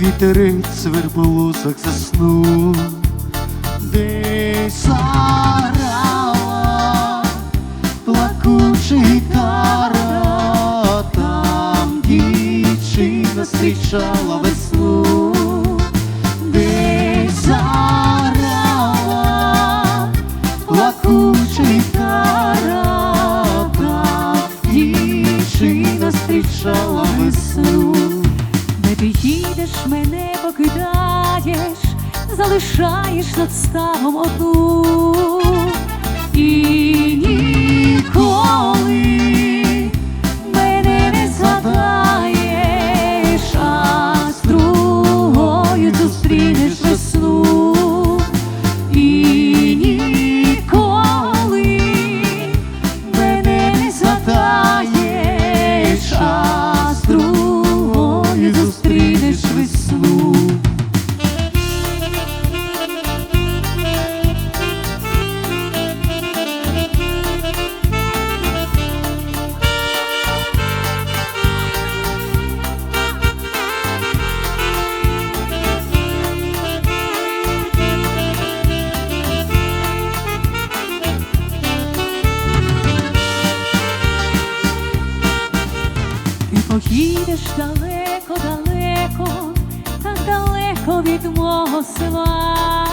вітерець в верболозах заснув, десь заграла плакуча гітара, там дівчина зустрічала весну, десь заграла плакуча гітара, там весну. Не мене покидаєш, залишаєш над ставом одну Ти поїдеш далеко, далеко, так далеко від мого села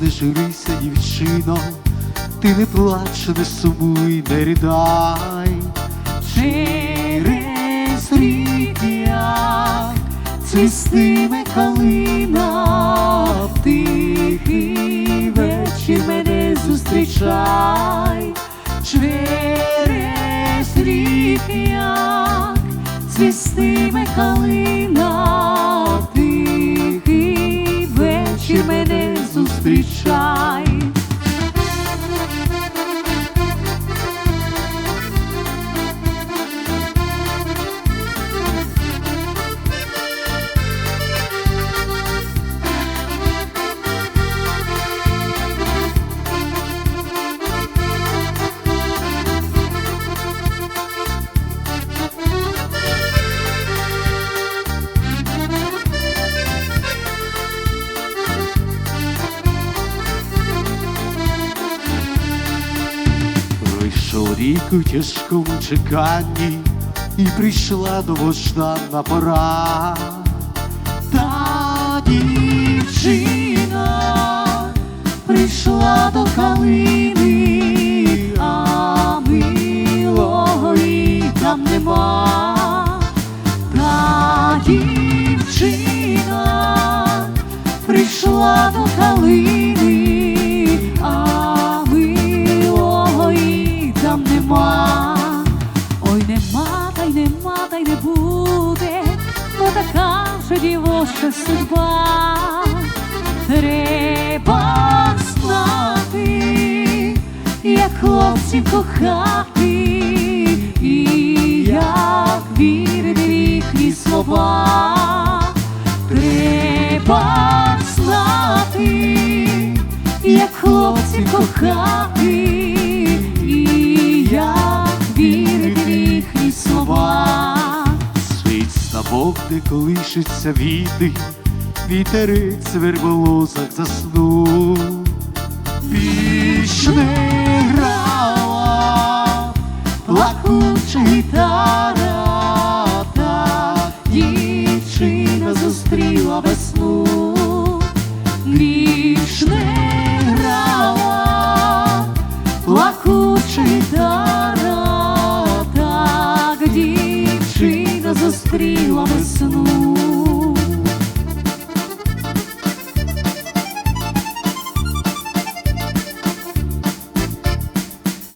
не журися, дівчино, ти не плач, не сумуй, не рідай. Через рік як цвістиме калина, в тихий вечір мене зустрічай. Через як цвістиме калина, Пройшов рік у тяжкому чеканні, і прийшла довгождана пора. Та дівчина прийшла до калини, а милого і там нема. Та дівчина прийшла до калини, нема, й нема, та й не буде, бо така вже дівоча судьба. Треба знати, як хлопців кохати, і як вірити в їхні слова. Треба знати, як хлопців кохати, де колишиться віти, вітерець в верболозах заснув. піч не грала плакуча гітара,